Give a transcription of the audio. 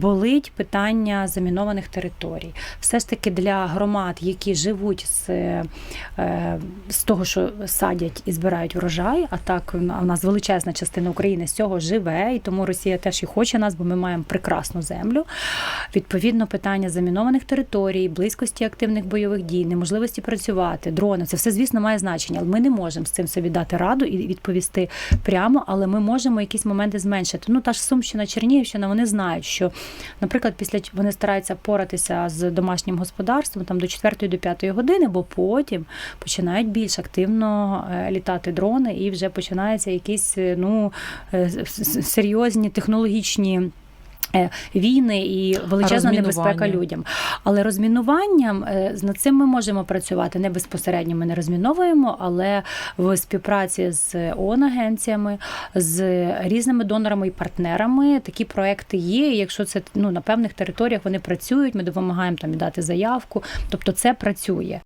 Болить питання замінованих територій. Все ж таки для громад, які живуть з, е, з того, що садять і збирають врожай, а так в нас величезна частина України з цього живе, і тому Росія теж і хоче нас, бо ми маємо прекрасну землю. Відповідно, питання замінованих територій, близькості активних бойових дій, неможливості працювати, дрони це все, звісно, має значення. Але ми не можемо з цим собі дати раду і відповісти прямо, але ми можемо якісь моменти зменшити. Ну та ж Сумщина, Чернігівщина, вони знають, що, наприклад, після вони стараються поратися з домашнім господарством там до 4 до 5 години, бо потім починають більш активно е, літати дрони, і вже починаються якісь е, ну е, серйозні технологічні. Е, Війни і величезна небезпека людям. Але розмінуванням е, над цим ми можемо працювати не безпосередньо. Ми не розміновуємо, але в співпраці з ООН агенціями, з різними донорами і партнерами такі проекти є. І Якщо це ну на певних територіях вони працюють, ми допомагаємо там і дати заявку. Тобто це працює.